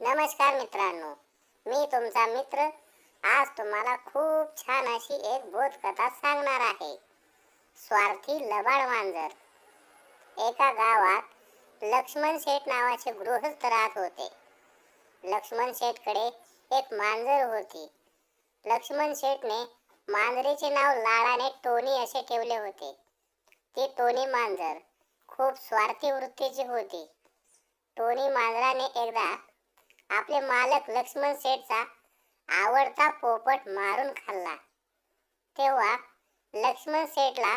नमस्कार मित्रांनो मी तुमचा मित्र. आज तुम्हाला खूप छान अशी एक बोधकथा सांगणार आहे. स्वार्थी लबाड मांजर. एका गावात लक्ष्मण शेठ नावाचे गृहस्थ राहत होते. लक्ष्मण शेठकडे एक मांजर होती. लक्ष्मण शेठने मांजरीचे नाव लाडाने टोनी असे ठेवले होते. ती टोनी मांजर खूप स्वार्थी वृत्तीची होती. टोनी मांजराने एकदा आपले मालक लक्ष्मण शेठचा आवडता पोपट मारून खाल्ला. तेव्हा लक्ष्मण शेठला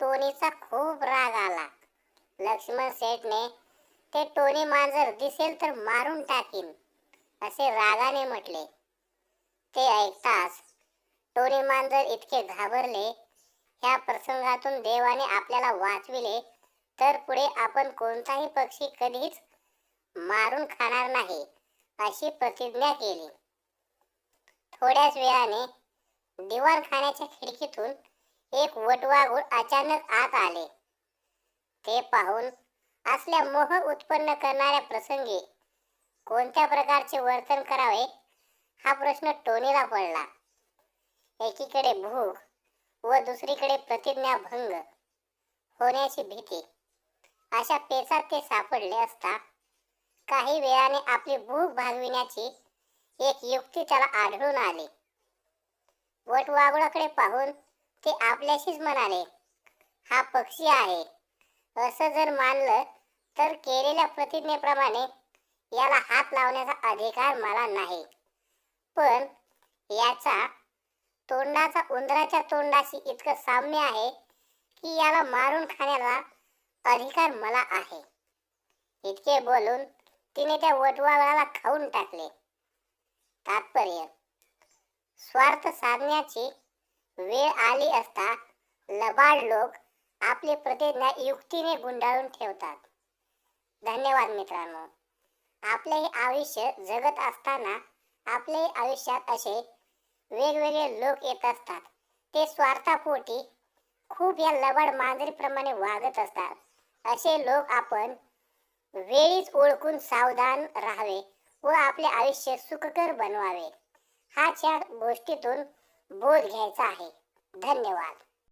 टोनीचा खूप राग आला. लक्ष्मण शेठने ते टोनी मांजर दिसेल तर मारून टाकीन असे रागाने म्हटले. ते ऐकताच टोनी मांजर इतके घाबरले ह्या प्रसंगातून देवाने आपल्याला वाचविले तर पुढे आपण कोणताही पक्षी कधीच मारून खाणार नाही. अशी प्रतिज्ञा केली. थोड्याच वेळाने दिवाणखान्याच्या खिडकीतून एक वटवाघूळ अचानक आत आले. ते पाहून असल्या मोह उत्पन्न करणाऱ्या प्रसंगी कोणत्या प्रकारचे वर्तन करावे हा प्रश्न टोनीला पडला. एकीकडे भूक व दुसरीकडे प्रतिज्ञाभंग होण्याची भीती. अशा पेचात ते सापडले असता काही वेळाने आपली भूक भागविण्याची एक युक्ती त्याला आढळून आली. वटवागुळाकडे पाहून ते आपल्याशीच म्हणाले हा पक्षी आहे. असं जर मानलं तर केलेल्या प्रतिज्ञेप्रमाणे याला हात लावण्याचा अधिकार मला नाही. पण याचा तोंडाचा उंदराच्या तोंडाशी इतकं साम्य आहे की याला मारून खाण्याला अधिकार मला आहे. इतके बोलून तिने त्या वटवाळाला खाऊन टाकले. तात्पर्य स्वार्थ साधण्याची वेळ आली असता लबाड लोक आपली प्रतिज्ञा युक्तीने गुंडाळून ठेवतात. धन्यवाद मित्रांनो. आपले आयुष्य जगत असताना आपले आयुष्यात असे वेगवेगळे लोक येत असतात. ते स्वार्थापोटी खूप या लबाड मांजरीप्रमाणे वागत असतात. असे लोक आपण वेळीच ओळखून सावधान राहावे व आपले आयुष्य सुखकर बनवावे. हाच या गोष्टीतून बोध घ्यायचा आहे. धन्यवाद.